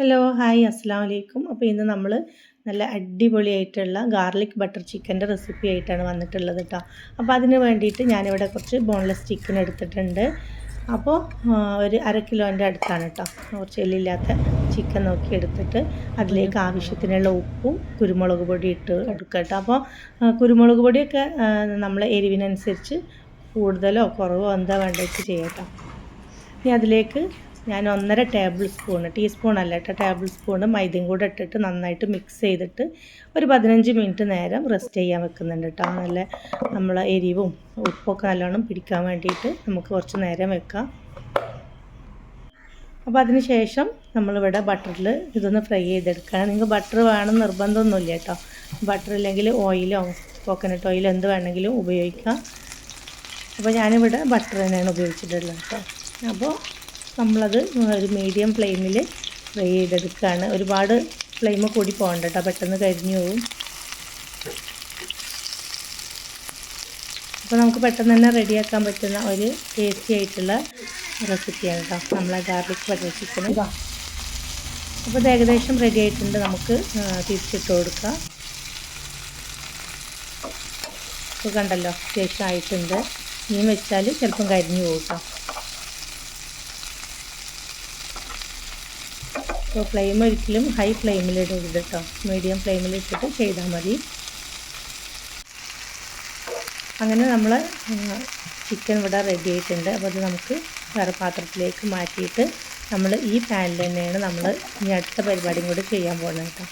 Hello hi അസ്സാം വലൈക്കും അപ്പോൾ ഇന്ന് നമ്മൾ നല്ല അടിപൊളിയായിട്ടുള്ള ഗാർലിക് ബട്ടർ ചിക്കന്റെ റെസിപ്പി ആയിട്ടാണ് വന്നിട്ടുള്ളത് കേട്ടോ അപ്പോൾ അതിന് വേണ്ടിയിട്ട് ഞാനിവിടെ കുറച്ച് ബോൺലെസ് ചിക്കൻ എടുത്തിട്ടുണ്ട്. അപ്പോൾ ഒരു അര കിലോന്റെ അടുത്താണ് കേട്ടോ കുറച്ച് എല്ലില്ലാത്ത ചിക്കൻ നോക്കി എടുത്തിട്ട് അതിലേക്ക് ആവശ്യത്തിനുള്ള ഉപ്പും കുരുമുളക് പൊടി ഇട്ട് എടുക്കുക കേട്ടോ അപ്പോൾ കുരുമുളക് പൊടിയൊക്കെ നമ്മളെ എരിവിനനുസരിച്ച് കൂടുതലോ കുറവോ എന്താ വേണ്ടത് ചെയ്യാം കേട്ടോ ഇനി അതിലേക്ക് ഞാൻ ഒന്നര ടേബിൾ സ്പൂൺ ടീസ്പൂൺ അല്ല കേട്ടോ ടേബിൾ സ്പൂൺ മൈദയും കൂടെ ഇട്ടിട്ട് നന്നായിട്ട് മിക്സ് ചെയ്തിട്ട് ഒരു പതിനഞ്ച് മിനിറ്റ് നേരം റെസ്റ്റ് ചെയ്യാൻ വെക്കുന്നുണ്ട് കേട്ടോ. നല്ല നമ്മളെ എരിവും ഉപ്പൊക്കെ നല്ലോണം പിടിക്കാൻ വേണ്ടിയിട്ട് നമുക്ക് കുറച്ച് നേരം വെക്കാം. അപ്പോൾ അതിന് ശേഷം നമ്മളിവിടെ ബട്ടറിൽ ഇതൊന്ന് ഫ്രൈ ചെയ്തെടുക്കുകയാണ് നിങ്ങൾക്ക് ബട്ടർ വേണം നിർബന്ധമൊന്നുമില്ല കേട്ടോ. ബട്ടർ ഇല്ലെങ്കിൽ ഓയിലോ കോക്കനട്ട് ഓയിലോ എന്ത് വേണമെങ്കിലും ഉപയോഗിക്കാം. അപ്പോൾ ഞാനിവിടെ ബട്ടർ തന്നെയാണ് ഉപയോഗിച്ചിട്ടുള്ളത് കേട്ടോ. അപ്പോൾ നമ്മളത് ഒരു മീഡിയം ഫ്ലെയിമിൽ ഫ്രൈ ചെയ്തെടുക്കുകയാണ് ഒരുപാട് ഫ്ലെയിം കൂടി പോകണ്ട കേട്ടോ പെട്ടെന്ന് കരിഞ്ഞു പോകും അപ്പോൾ നമുക്ക് പെട്ടെന്ന് തന്നെ റെഡിയാക്കാൻ പറ്റുന്ന ഒരു ടേസ്റ്റി ആയിട്ടുള്ള റെസിപ്പിയാണ് കേട്ടോ നമ്മളെ ഗാർലിക് ബട്ടർ ചിക്കൻ അപ്പോൾ ഇത് ഏകദേശം റെഡി ആയിട്ടുണ്ട് നമുക്ക് തിരിച്ചിട്ട് കൊടുക്കാം. ഇപ്പോൾ കണ്ടല്ലോ അത്യാവശ്യം ആയിട്ടുണ്ട്. മീൻ വെച്ചാൽ ചിലപ്പം കരിഞ്ഞു പോകും കേട്ടോ അപ്പോൾ ഫ്ലെയിം ഒരിക്കലും ഹൈ ഫ്ലെയിമിൽ ഇടരുത് കേട്ടോ. മീഡിയം ഫ്ലെയിമിൽ ഇട്ടിട്ട് ചെയ്താൽ മതി. അങ്ങനെ നമ്മൾ ചിക്കൻ ഇവിടെ റെഡി ആയിട്ടുണ്ട്. അപ്പോൾ അത് നമുക്ക് വേറെ പാത്രത്തിലേക്ക് മാറ്റിയിട്ട് നമ്മൾ ഈ പാനിൽ തന്നെയാണ് നമ്മൾ ഇനി അടുത്ത പരിപാടിയും കൂടി ചെയ്യാൻ പോകുന്നത് കേട്ടോ.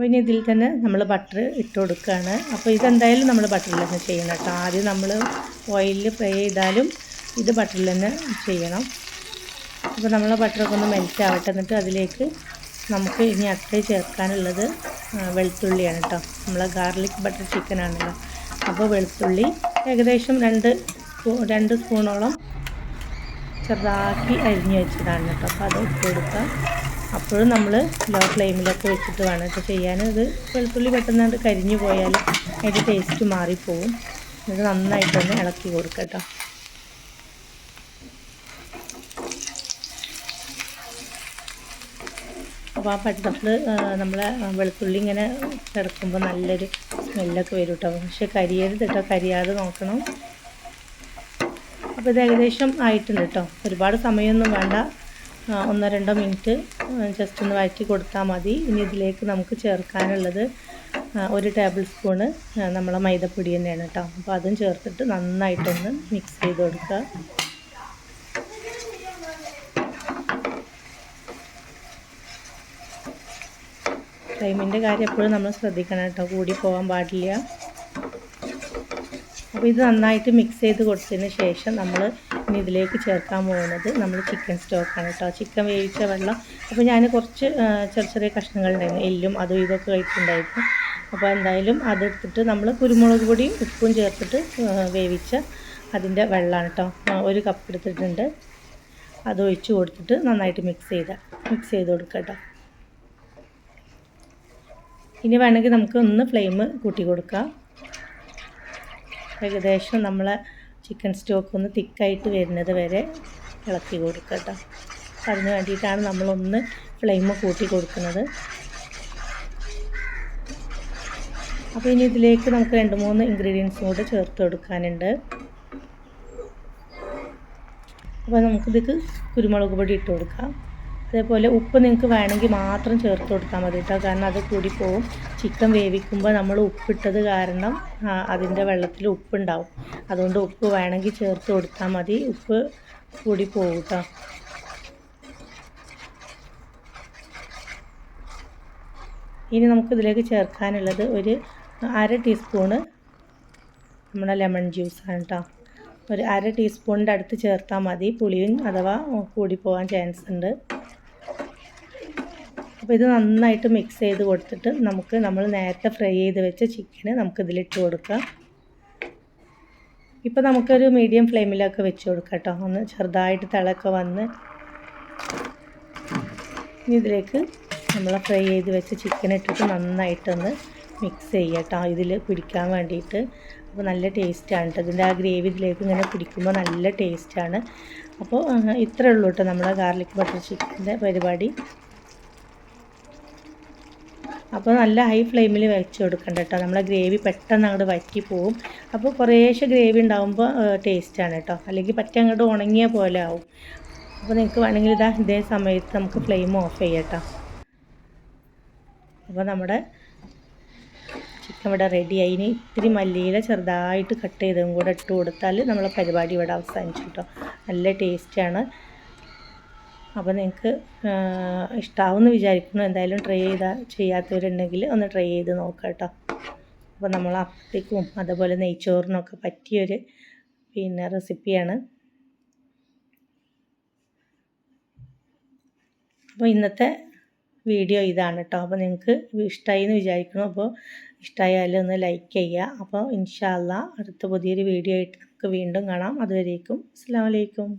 അപ്പോൾ ഇനി ഇതിൽ തന്നെ നമ്മൾ ബട്ടർ ഇട്ട് കൊടുക്കുകയാണ് അപ്പോൾ ഇതെന്തായാലും നമ്മൾ ബട്ടറിൽ തന്നെ ചെയ്യണം കേട്ടോ. ആദ്യം നമ്മൾ ഓയിലിൽ ഫ്രൈ ചെയ്താലും ഇത് ബട്ടറിൽ തന്നെ ചെയ്യണം. അപ്പോൾ നമ്മൾ ബട്ടറൊക്കെ ഒന്ന് മെൽറ്റ് ആവട്ടെ. എന്നിട്ട് അതിലേക്ക് നമുക്ക് ഇനി അടുത്ത ചേർക്കാനുള്ളത് വെളുത്തുള്ളിയാണ് കേട്ടോ. നമ്മൾ ഗാർലിക് ബട്ടർ ചിക്കനാണല്ലോ അപ്പോൾ വെളുത്തുള്ളി ഏകദേശം രണ്ട് രണ്ട് സ്പൂണോളം ചെറുതാക്കി അരിഞ്ഞ് വെച്ചതാണ് കേട്ടോ. അപ്പോൾ അത് ഇട്ട് കൊടുക്കാം. അപ്പോഴും നമ്മൾ ലോ ഫ്ലെയിമിലൊക്കെ വെച്ചിട്ട് വേണം കേട്ടോ ചെയ്യാൻ. ഇത് വെളുത്തുള്ളി പെട്ടെന്ന് കരിഞ്ഞു പോയാൽ അതിന്റെ ടേസ്റ്റ് മാറിപ്പോവും. എന്നിട്ട് നന്നായിട്ടൊന്ന് ഇളക്കി കൊടുക്കുക അപ്പോൾ ആ പട്ടത്തിൽ നമ്മളെ വെളുത്തുള്ളി ഇങ്ങനെ കിടക്കുമ്പോൾ നല്ലൊരു സ്മെല്ലൊക്കെ വരും കേട്ടോ പക്ഷെ കരിയരുത് കേട്ടോ കരിയാതെ നോക്കണം. അപ്പോൾ ഇത് ഏകദേശം ആയിട്ടുണ്ട് കേട്ടോ ഒരുപാട് സമയമൊന്നും വേണ്ട. ഒന്നോ രണ്ടോ മിനിറ്റ് ജസ്റ്റ് ഒന്ന് വഴറ്റി കൊടുത്താൽ മതി. ഇനി ഇതിലേക്ക് നമുക്ക് ചേർക്കാനുള്ളത് ഒരു ടേബിൾ സ്പൂണ് നമ്മളെ മൈദപ്പൊടി തന്നെയാണ് കേട്ടോ. അപ്പോൾ അതും ചേർത്തിട്ട് നന്നായിട്ടൊന്ന് മിക്സ് ചെയ്ത് കൊടുക്കുക. ടൈമിന്റെ കാര്യം എപ്പോഴും നമ്മൾ ശ്രദ്ധിക്കണം കേട്ടോ. കൂടി പോകാൻ പാടില്ല. അപ്പോൾ ഇത് നന്നായിട്ട് മിക്സ് ചെയ്ത് കൊടുത്തതിന് ശേഷം നമ്മൾ ഇനി ഇതിലേക്ക് ചേർക്കാൻ പോകുന്നത് നമ്മൾ ചിക്കൻ സ്റ്റോക്കാണ് കേട്ടോ. ചിക്കൻ വേവിച്ച വെള്ളം. അപ്പോൾ ഞാൻ കുറച്ച് ചെറിയ ചെറിയ കഷ്ണങ്ങളുണ്ടായിരുന്നു. എല്ലും അതും ഇതൊക്കെ കഴിച്ചിട്ടുണ്ടായിരുന്നു. അപ്പോൾ എന്തായാലും അതെടുത്തിട്ട് നമ്മൾ കുരുമുളക് പൊടിയും ഉപ്പും ചേർത്തിട്ട് വേവിച്ച അതിന്റെ വെള്ളമാണ് കേട്ടോ. ഒരു കപ്പ് എടുത്തിട്ടുണ്ട്. അത് ഒഴിച്ച് കൊടുത്തിട്ട് നന്നായിട്ട് മിക്സ് ചെയ്ത മിക്സ് ചെയ്ത് കൊടുക്കുക കേട്ടോ. ഇനി വേണമെങ്കിൽ നമുക്ക് ഒന്ന് ഫ്ലെയിം കൂട്ടി കൊടുക്കാം. ഏകദേശം നമ്മളെ ചിക്കൻ സ്റ്റോക്ക് ഒന്ന് തിക്കായിട്ട് വരുന്നത് വരെ ഇളക്കി കൊടുക്കുക കേട്ടോ അപ്പം അതിന് വേണ്ടിയിട്ടാണ് നമ്മളൊന്ന് ഫ്ലെയിം കൂട്ടി കൊടുക്കുന്നത്. അപ്പോൾ ഇനി ഇതിലേക്ക് നമുക്ക് രണ്ട് മൂന്ന് ഇൻഗ്രീഡിയൻസും കൂടെ ചേർത്ത് കൊടുക്കാനുണ്ട്. അപ്പോൾ നമുക്കിതിക്ക് കുരുമുളക് പൊടി ഇട്ട് കൊടുക്കാം. അതേപോലെ ഉപ്പ് നിങ്ങൾക്ക് വേണമെങ്കിൽ മാത്രം ചേർത്ത് കൊടുത്താൽ മതി കേട്ടോ. കാരണം അത് കൂടി പോവും ചിക്കൻ വേവിക്കുമ്പോൾ നമ്മൾ ഉപ്പിട്ടത് കാരണം അതിന്റെ വെള്ളത്തിൽ ഉപ്പുണ്ടാവും. അതുകൊണ്ട് ഉപ്പ് വേണമെങ്കിൽ ചേർത്ത് കൊടുത്താൽ മതി. ഉപ്പ് കൂടി പോവും കേട്ടോ. ഇനി നമുക്കിതിലേക്ക് ചേർക്കാനുള്ളത് ഒരു അര ടീസ്പൂണ് നമ്മുടെ ലെമൺ ജ്യൂസാണ് കേട്ടോ. ഒരു അര ടീസ്പൂണിന്റെ അടുത്ത് ചേർത്താൽ മതി. പുളിയും അഥവാ കൂടി പോകാൻ ചാൻസ് ഉണ്ട്. അപ്പോൾ ഇത് നന്നായിട്ട് മിക്സ് ചെയ്ത് കൊടുത്തിട്ട് നമുക്ക് നമ്മൾ നേരത്തെ ഫ്രൈ ചെയ്ത് വെച്ച ചിക്കന് നമുക്ക് ഇതിലിട്ട് കൊടുക്കാം. ഇപ്പോൾ നമുക്കൊരു മീഡിയം ഫ്ലെയിമിലൊക്കെ വെച്ച് കൊടുക്കാം കേട്ടോ. ഒന്ന് ചെറുതായിട്ട് തിളക്കെ വന്ന് ഇതിലേക്ക് നമ്മൾ ഫ്രൈ ചെയ്ത് വെച്ച ചിക്കൻ ഇട്ടിട്ട് നന്നായിട്ടൊന്ന് മിക്സ് ചെയ്യുക കേട്ടോ. ഇതിൽ പിടിക്കാൻ വേണ്ടിയിട്ട്. അപ്പോൾ നല്ല ടേസ്റ്റാണ് കേട്ടോ ഇതിന്റെ ആ ഗ്രേവി ഇതിലേക്ക് ഇങ്ങനെ പിടിക്കുമ്പോൾ നല്ല ടേസ്റ്റാണ് അപ്പോൾ ഇത്രയേ ഉള്ളൂ കേട്ടോ നമ്മുടെ ഗാർലിക് ബട്ടർ ചിക്കന്റെ പരിപാടി. അപ്പോൾ നല്ല ഹൈ ഫ്ലെയിമിൽ വെച്ച് കൊടുക്കണ്ട കേട്ടോ. നമ്മളെ ഗ്രേവി പെട്ടെന്ന് അങ്ങോട്ട് വറ്റി പോവും. അപ്പോൾ കുറേശ്ശെ ഗ്രേവി ഉണ്ടാകുമ്പോൾ ടേസ്റ്റാണ് കേട്ടോ. അല്ലെങ്കിൽ പറ്റ അങ്ങോട്ട് ഉണങ്ങിയ പോലെ ആവും. അപ്പോൾ നിങ്ങൾക്ക് വേണമെങ്കിൽ ഇതാ ഇതേ സമയത്ത് നമുക്ക് ഫ്ലെയിം ഓഫ് ചെയ്യാം കേട്ടോ. അപ്പോൾ നമ്മുടെ ചിക്കൻ ഇവിടെ റെഡിയായി ഇനി ഇത്തിരി മല്ലിയില ചെറുതായിട്ട് കട്ട് ചെയ്തതും കൂടെ ഇട്ട് കൊടുത്താൽ നമ്മളെ പരിപാടി ഇവിടെ അവസാനിച്ചു കേട്ടോ. നല്ല ടേസ്റ്റാണ് അപ്പോൾ നിങ്ങൾക്ക് ഇഷ്ടമാവുമെന്ന് വിചാരിക്കുന്നു. എന്തായാലും ട്രൈ ചെയ്താൽ ചെയ്യാത്തവരുണ്ടെങ്കിൽ ഒന്ന് ട്രൈ ചെയ്ത് നോക്കാം കേട്ടോ. അപ്പോൾ നമ്മൾ അപ്പത്തേക്കും അതുപോലെ നെയ്ച്ചോറിനൊക്കെ പറ്റിയൊരു പിന്നെ റെസിപ്പിയാണ് അപ്പോൾ ഇന്നത്തെ വീഡിയോ ഇതാണ് കേട്ടോ. അപ്പോൾ നിങ്ങൾക്ക് ഇഷ്ടമായി എന്ന് വിചാരിക്കുന്നു. അപ്പോൾ ഇഷ്ടമായാലും ഒന്ന് ലൈക്ക് ചെയ്യുക. അപ്പോൾ ഇൻഷാല്ല അടുത്ത പുതിയൊരു വീഡിയോ ആയിട്ട് നമുക്ക് വീണ്ടും കാണാം. അതുവരേക്കും അസ്സാം വലൈക്കും